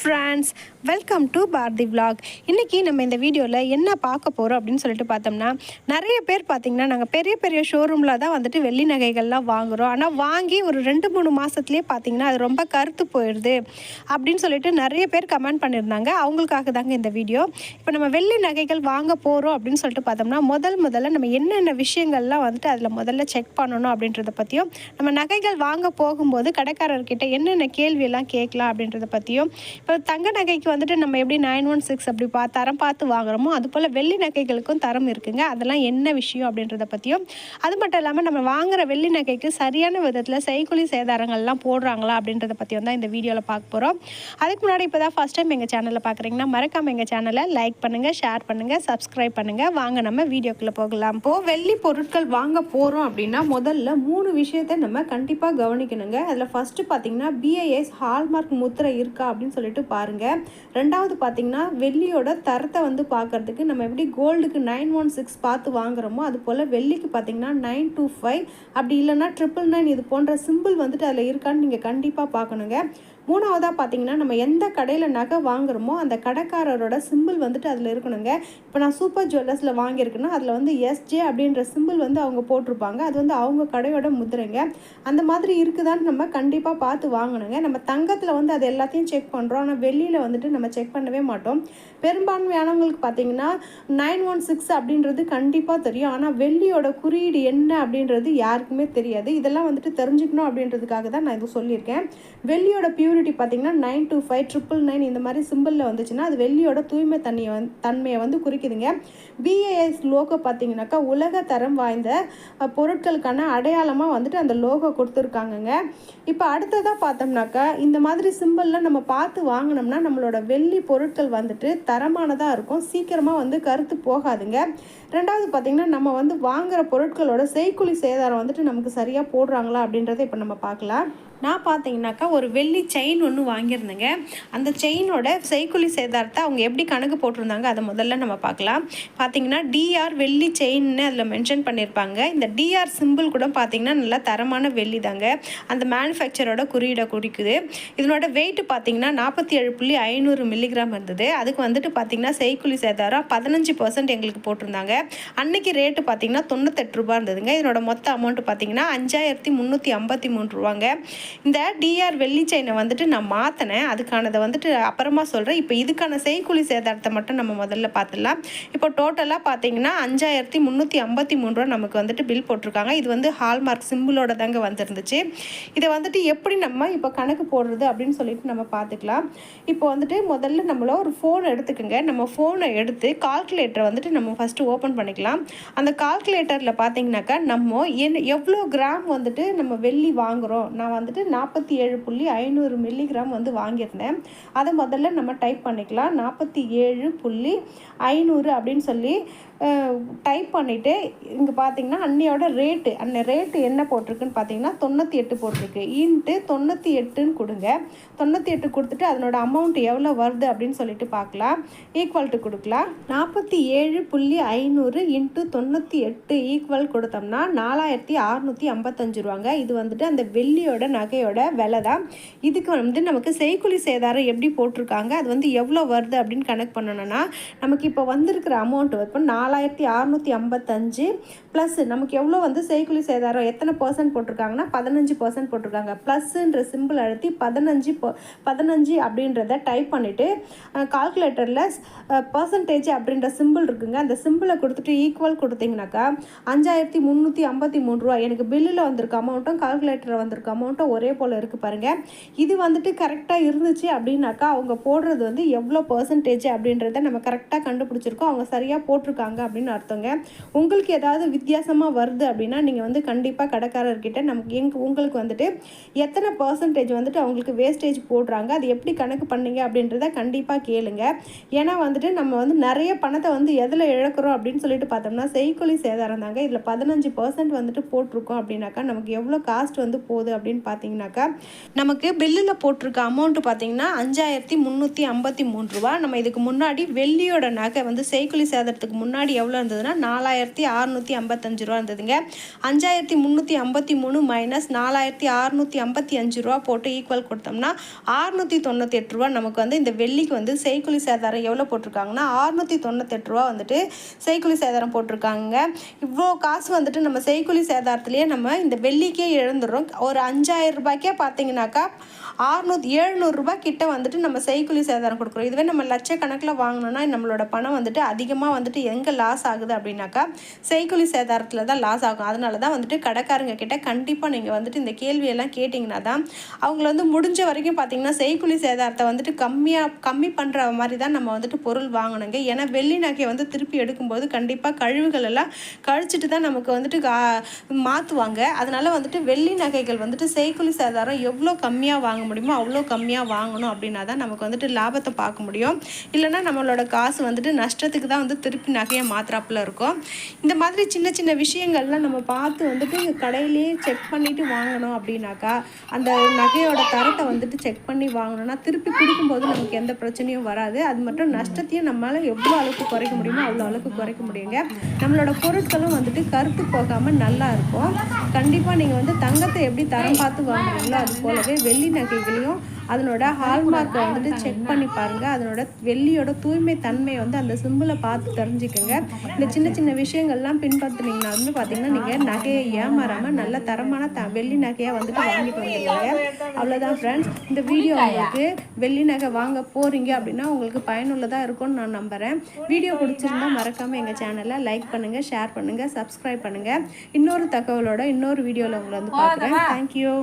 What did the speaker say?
Friends welcome to Bharathi vlog இன்றைக்கி நம்ம இந்த வீடியோவில் என்ன பார்க்க போகிறோம் அப்படின்னு சொல்லிட்டு பார்த்தோம்னா நிறைய பேர் பார்த்திங்கன்னா நாங்கள் பெரிய பெரிய ஷோரூமில் தான் வந்துட்டு வெள்ளி நகைகள்லாம் வாங்குகிறோம் ஆனால் வாங்கி ஒரு ரெண்டு மூணு மாதத்துலேயே பார்த்திங்கன்னா அது ரொம்ப கருத்து போயிடுது அப்படின்னு சொல்லிட்டு நிறைய பேர் கமெண்ட் பண்ணியிருந்தாங்க. அவங்களுக்காக தாங்க இந்த வீடியோ. இப்போ நம்ம வெள்ளி நகைகள் வாங்க போகிறோம் அப்படின்னு சொல்லிட்டு பார்த்தோம்னா முதல் முதல்ல நம்ம என்னென்ன விஷயங்கள்லாம் வந்துட்டு அதில் முதல்ல செக் பண்ணணும் அப்படின்றத பற்றியும் நம்ம நகைகள் வாங்க போகும்போது கடைக்காரர்கிட்ட என்னென்ன கேள்வியெல்லாம் கேட்கலாம் அப்படின்றத பற்றியும் இப்போ தங்க நகைக்கு வந்துட்டு நம்ம எப்படி நைன் ஒன் சிக்ஸ் அப்படி பா தரம் பார்த்து வாங்குறோமோ அது போல் வெள்ளி நகைகளுக்கும் தரம் இருக்குங்க. அதெல்லாம் என்ன விஷயம் அப்படின்றத பற்றியும் அது மட்டும் இல்லாமல் நம்ம வாங்குற வெள்ளி நகைக்கு சரியான விதத்தில் செய்குலி சேதாரங்கள்லாம் போடுறாங்களா அப்படின்றத பற்றியும் தான் இந்த வீடியோவில் பார்க்க போகிறோம் அதுக்கு முன்னாடி இப்போ தான் ஃபஸ்ட் டைம் எங்கள் சேனலில் பார்க்குறீங்கன்னா மறக்காமல் எங்கள் சேனலை லைக் பண்ணுங்கள் ஷேர் பண்ணுங்கள் சப்ஸ்கிரைப் பண்ணுங்கள் வாங்க நம்ம வீடியோக்குள்ளே போகலாம். இப்போது வெள்ளி பொருட்கள் வாங்க போகிறோம் அப்படின்னா முதல்ல மூணு விஷயத்தை நம்ம கண்டிப்பாக கவனிக்கணுங்க. அதில் ஃபஸ்ட்டு பார்த்தீங்கன்னா பிஐஎஸ் ஹால்மார்க் முத்திரை இருக்கா அப்படின்னு சொல்லிட்டு பாருங்கள் ரெண்டாவது பார்த்திங்கன்னா வெள்ளியோட தரத்தை வந்து பார்க்கறதுக்கு நம்ம எப்படி கோல்டுக்கு நைன் ஒன் சிக்ஸ் பார்த்து வாங்குறோமோ அது போல் வெள்ளிக்கு பார்த்திங்கன்னா நைன் டூ ஃபைவ் அப்படி இல்லைன்னா ட்ரிபிள் நைன் இது போன்ற சிம்பிள் வந்துட்டு அதில் இருக்கான்னு நீங்கள் கண்டிப்பாக பார்க்கணுங்க மூணாவதாக பார்த்தீங்கன்னா நம்ம எந்த கடையில் நகை வாங்குறோமோ அந்த கடைக்காரரோட சிம்பிள் வந்துட்டு அதில் இருக்கணுங்க. இப்போ நான் சூப்பர் ஜுவல்லர்ஸில் வாங்கியிருக்கேன்னா அதில் வந்து எஸ்ஜே அப்படின்ற சிம்பிள் வந்து அவங்க போட்டிருப்பாங்க. அது வந்து அவங்க கடையோட முதிரைங்க. அந்த மாதிரி இருக்குதான்னு நம்ம கண்டிப்பாக பார்த்து வாங்கணுங்க. நம்ம தங்கத்தில் வந்து அது எல்லாத்தையும் செக் பண்ணுறோம் ஆனால் வெளியில் வந்துட்டு நம்ம செக் பண்ணவே மாட்டோம். பெரும்பான்மையானவங்களுக்கு பார்த்தீங்கன்னா நைன் ஒன் சிக்ஸ் அப்படின்றது கண்டிப்பாக தெரியும். ஆனால் வெள்ளியோட குறியீடு என்ன அப்படின்றது யாருக்குமே தெரியாது. இதெல்லாம் வந்துட்டு தெரிஞ்சுக்கணும் அப்படின்றதுக்காக தான் நான் இது சொல்லியிருக்கேன். வெள்ளியோட பியூரிட்டி பார்த்திங்கன்னா nine two five triple nine இந்த மாதிரி சிம்பிளில் வந்துச்சுன்னா அது வெள்ளியோட தூய்மை தண்ணியை வந் தன்மையை வந்து குறிக்குதுங்க. பிஏஎஸ் லோகோ பார்த்தீங்கன்னாக்கா உலக தரம் வாய்ந்த பொருட்களுக்கான அடையாளமாக வந்துட்டு அந்த லோகோ கொடுத்துருக்காங்கங்க. இப்போ அடுத்ததாக பார்த்தோம்னாக்கா இந்த மாதிரி சிம்பிளில் நம்ம பார்த்து வாங்கினோம்னா நம்மளோட வெள்ளி பொருட்கள் வந்துட்டு தரமானதாக இருக்கும். சீக்கிரமாக வந்து கருத்து போகாதுங்க. ரெண்டாவது பார்த்தீங்கன்னா நம்ம வந்து வாங்குகிற பொருட்களோட செய்குலி சேதாரம் வந்துட்டு நமக்கு சரியாக போடுறாங்களா அப்படின்றத இப்போ நம்ம பார்க்கலாம். நான் பார்த்தீங்கன்னாக்கா ஒரு வெள்ளி செயின் ஒன்று வாங்கியிருந்தேங்க. அந்த செயினோட செய்குலி சேதாரத்தை அவங்க எப்படி கணக்கு போட்டிருந்தாங்க அதை முதல்ல நம்ம பார்க்கலாம். பார்த்தீங்கன்னா டிஆர் வெள்ளி செயின்னு அதில் மென்ஷன் பண்ணியிருப்பாங்க. இந்த டிஆர் சிம்பிள் கூட பார்த்தீங்கன்னா நல்லா தரமான வெள்ளி தாங்க. அந்த மேனுஃபேக்சரோட குறியீடை குறிக்குது. இதனோட வெயிட் பார்த்தீங்கன்னா நாற்பத்தி ஏழு புள்ளி ஐநூறு மில்லிகிராம் இருந்தது. அதுக்கு வந்துட்டு பார்த்தீங்கன்னா செய்குலி சேதாரம் பதினஞ்சு பர்சன்ட் எங்களுக்கு போட்டிருந்தாங்க. அன்னைக்கு ரேட்டு பார்த்தீங்கன்னா தொண்ணூத்தெட்டு ரூபா இருந்ததுங்க. இதனோட மொத்த அமௌண்ட் பார்த்தீங்கன்னா அஞ்சாயிரத்தி முந்நூற்றி ஐம்பத்தி மூணு ரூபாங்க. இந்த டிஆர் வெள்ளி செயினை வந்துட்டு நான் மாற்றினேன் அதுக்கானதை வந்துட்டு அப்புறமா சொல்கிறேன் இப்போ இதுக்கான செய்கூலி சேதாரத்தை மட்டும் நம்ம முதல்ல பார்த்துடலாம். இப்போ டோட்டலாக பார்த்தீங்கன்னா அஞ்சாயிரத்தி முந்நூற்றி ஐம்பத்தி மூணு ரூபா நமக்கு வந்துட்டு பில் போட்டிருக்காங்க. இது வந்து ஹால்மார்க் சிம்பிளோட தாங்க வந்திருந்துச்சு. இதை வந்துட்டு எப்படி நம்ம இப்போ கணக்கு போடுறது அப்படின்னு சொல்லிட்டு நம்ம பார்த்துக்கலாம். இப்போ வந்துட்டு முதல்ல நம்மள ஒரு ஃபோன் எடுத்துக்கோங்க. நம்ம ஃபோனை எடுத்து கால்குலேட்டரை வந்துட்டு நம்ம ஃபஸ்ட்டு ஓப்பன் பண்ணிக்கலாம். அந்த கால்குலேட்டரில் பார்த்தீங்கன்னாக்கா நம்ம என்ன எவ்வளோ கிராம் வந்துட்டு நம்ம வெள்ளி வாங்குகிறோம் நான் வந்துட்டு நாற்பத்தி ஏழு புள்ளி ஐநூறு மில்லிகிராம் வந்து வாங்கியிருந்தேன். அதை முதல்ல நம்ம டைப் பண்ணிக்கலாம். நாற்பத்தி ஏழு புள்ளி ஐநூறு அப்படின்னு சொல்லி டைப் பண்ணிவிட்டு இங்கே பார்த்தீங்கன்னா அன்னையோட ரேட்டு அன்னை ரேட்டு என்ன போட்டிருக்குன்னு பார்த்தீங்கன்னா தொண்ணூற்றி எட்டு போட்டிருக்கு. இன்ட்டு தொண்ணூற்றி எட்டுன்னு கொடுங்க. தொண்ணூற்றி எட்டு கொடுத்துட்டு அதனோட அமௌண்ட் எவ்வளோ வருது அப்படின்னு சொல்லிட்டு பார்க்கலாம் ஈக்குவல் டு கொடுக்கலாம். நாற்பத்தி ஏழு புள்ளி ஐநூறு இன்ட்டு தொண்ணூற்றி எட்டு ஈக்குவல் கொடுத்தோம்னா நாலாயிரத்தி அறநூற்றி ஐம்பத்தஞ்சு ரூபாங்க. இது வந்துட்டு அந்த வெள்ளியோட நகையோட விலை தான் இதுக்கு வந்து நமக்கு செய்குலி சேதாரம் எப்படி போட்டிருக்காங்க அது வந்து எவ்வளோ வருது அப்படின்னு கணக்கு பண்ணணும்னா நமக்கு இப்போ வந்திருக்கிற அமௌண்ட் இப்போ நாலாயிரத்தி அறநூற்றி ஐம்பத்தஞ்சு ப்ளஸ் நமக்கு எவ்வளோ வந்து செய்குலி சேதாரம்? எத்தனை பர்சன்ட் போட்டிருக்காங்கன்னா பதினஞ்சு பர்சன்ட் போட்டிருக்காங்க. ப்ளஸ்ன்ற சிம்பிள் அழுத்தி பதினஞ்சு பதினஞ்சு அப்படின்றத டைப் பண்ணிவிட்டு கால்குலேட்டரில் பர்சன்டேஜ் அப்படின்ற சிம்பிள் இருக்குங்க. அந்த சிம்பிளை கொடுத்துட்டு ஈக்குவல் கொடுத்தீங்கனாக்கா அஞ்சாயிரத்தி முந்நூற்றி ஐம்பத்தி மூணு ரூபா எனக்கு பில்லில் வந்திருக்க அமௌண்ட்டும் கால்குலேட்டரில் வந்திருக்க அமௌண்ட்டும் ஒரே போல் இருக்குது பாருங்கள் இது வந்துட்டு கரெக்டாக இருந்துச்சு அப்படின்னாக்கா அவங்க போடுறது வந்து எவ்வளோ பர்சன்டேஜ் அப்படின்றத நம்ம கரெக்டாக கண்டுபிடிச்சிருக்கோம். அவங்க சரியாக போட்டிருக்காங்க அப்படின்னு அர்த்தங்க. உங்களுக்கு ஏதாவது வித்தியாசமாக வருது அப்படின்னா நீங்கள் வந்து கண்டிப்பாக கடைக்காரர்கிட்ட நமக்கு எங்க உங்களுக்கு வந்துட்டு எத்தனை பர்சன்டேஜ் வந்துட்டு அவங்களுக்கு வேஸ்டேஜ் போடுறாங்க அது எப்படி கணக்கு பண்ணீங்க அப்படின்றத கண்டிப்பாக கேளுங்க. ஏன்னா வந்துட்டு நம்ம வந்து நிறைய பணத்தை வந்து எதில் இழக்கிறோம் அப்படின்னு சொல்லிட்டு பார்த்தோம்னா செய்கொலி சேதாரம் தாங்க. இதில் பதினஞ்சு பர்சன்ட் வந்துட்டு போட்டிருக்கோம் அப்படின்னாக்கா நமக்கு எவ்வளோ காஸ்ட் வந்து போகுது அப்படின்னு பார்த்தீங்கன்னாக்கா நமக்கு பில்லில் போட்டிருக்க அமௌண்ட்டு பார்த்தீங்கன்னா அஞ்சாயிரத்தி முந்நூற்றி ஐம்பத்தி மூணு ரூபா நம்ம இதுக்கு முன்னாடி வெள்ளியோட நகை வந்து செய்கொலி சேதாரத்துக்கு முன்னாடி முன்னாடி எவ்வளோ இருந்ததுன்னா நாலாயிரத்தி அறநூற்றி ஐம்பத்தஞ்சு ரூபா இருந்ததுங்க. அஞ்சாயிரத்தி முந்நூற்றி ஐம்பத்தி மூணு மைனஸ் நாலாயிரத்தி அறநூற்றி ஐம்பத்தி அஞ்சு ரூபா போட்டு ஈக்குவல் கொடுத்தோம்னா அறுநூற்றி தொண்ணூற்றி எட்டு ரூபா நமக்கு வந்து இந்த வெள்ளிக்கு வந்து செய்குலி சேதாரம் எவ்வளோ போட்டிருக்காங்கன்னா அறுநூற்றி தொண்ணூத்தெட்டு ரூபா வந்துட்டு செய்குலி சேதாரம் போட்டிருக்காங்க இவ்வளோ காசு வந்துட்டு நம்ம செய்குலி சேதாரத்துலேயே நம்ம இந்த வெள்ளிக்கே இழந்துடுறோம் ஒரு அஞ்சாயிரம் ரூபாய்க்கே பார்த்தீங்கன்னாக்கா ஆறுநூத்தி எழுநூறுபா கிட்ட வந்துட்டு நம்ம செய்குலி சேதாரம் கொடுக்குறோம். இதுவே நம்ம லட்சக்கணக்கில் வாங்கினோன்னா நம்மளோட பணம் வந்துட்டு அதிகமாக வந்துட்டு எங்கே லாஸ் ஆகுது அப்படின்னாக்கா செய்கூலி சேதாரத்தில் தான் லாஸ் ஆகும். அதனால தான் வந்துட்டு கடைக்காரங்க கிட்ட கண்டிப்பாக நீங்கள் வந்துட்டு இந்த கேள்வியெல்லாம் கேட்டிங்கன்னா தான் அவங்கள வந்து முடிஞ்ச வரைக்கும் பார்த்தீங்கன்னா செய்கூலி சேதாரத்தை வந்துட்டு கம்மியாக கம்மி பண்ணுற மாதிரி தான் நம்ம வந்துட்டு பொருள் வாங்கணுங்க. ஏன்னா வெள்ளி நகையை வந்து திருப்பி எடுக்கும்போது கண்டிப்பாக கழிவுகள் எல்லாம் கழிச்சிட்டு தான் நமக்கு வந்துட்டு மாற்றுவாங்க அதனால் வந்துட்டு வெள்ளி நகைகள் வந்துட்டு செய்கூலி சேதாரம் எவ்வளோ கம்மியாக வாங்க முடியுமோ அவ்வளோ கம்மியாக வாங்கணும் அப்படின்னா தான் நமக்கு வந்துட்டு லாபத்தை பார்க்க முடியும். இல்லைன்னா நம்மளோட காசு வந்துட்டு நஷ்டத்துக்கு தான் வந்து திருப்பி நகையை மாத்திராப்பில் இருக்கும். இந்த மாதிரி சின்ன சின்ன விஷயங்கள்லாம் நம்ம பார்த்து வந்துட்டு கடையிலேயே செக் பண்ணிவிட்டு வாங்கணும் அப்படின்னாக்கா அந்த நகையோட தரத்தை வந்துட்டு செக் பண்ணி வாங்கணும்னா திருப்பி கொடுக்கும்போது நமக்கு எந்த பிரச்சனையும் வராது. அது மட்டும் நஷ்டத்தையும் நம்மளால் எவ்வளோ அளவுக்கு குறைக்க முடியுமோ அவ்வளோ அளவுக்கு குறைக்க முடியுங்க. நம்மளோட பொருட்களும் வந்துட்டு கருத்து போகாமல் நல்லா இருக்கும். கண்டிப்பாக நீங்கள் வந்து தங்கத்தை எப்படி தரம் பார்த்து வாங்குறீங்களோ அது போலவே வெள்ளி நகைகளையும் அதனோட ஹால்மார்க்கை வந்துட்டு செக் பண்ணி பாருங்கள் அதனோட வெள்ளியோட தூய்மை தன்மையை வந்து அந்த சிம்பிளை பார்த்து தெரிஞ்சுக்கோங்க. இந்த சின்ன சின்ன விஷயங்கள்லாம் பின்பற்றினீங்கன்னா வந்து பார்த்தீங்கன்னா நீங்கள் நகையை ஏமாறாமல் நல்ல தரமான த வெள்ளி நகையாக வந்துட்டு வாங்கிட்டு வந்துடுவீங்க. அவ்வளோதான் ஃப்ரெண்ட்ஸ் இந்த வீடியோ உங்களுக்கு வெள்ளி நகை வாங்க போகிறீங்க அப்படின்னா உங்களுக்கு பயனுள்ளதாக இருக்கும்னு நான் நம்புகிறேன் வீடியோ பிடிச்சிருந்தா மறக்காமல் எங்கள் சேனலை லைக் பண்ணுங்கள் ஷேர் பண்ணுங்கள் சப்ஸ்கிரைப் பண்ணுங்கள் இன்னொரு தகவலோட இன்னொரு வீடியோவில் உங்களை வந்து பார்க்குறேன் தேங்க்யூ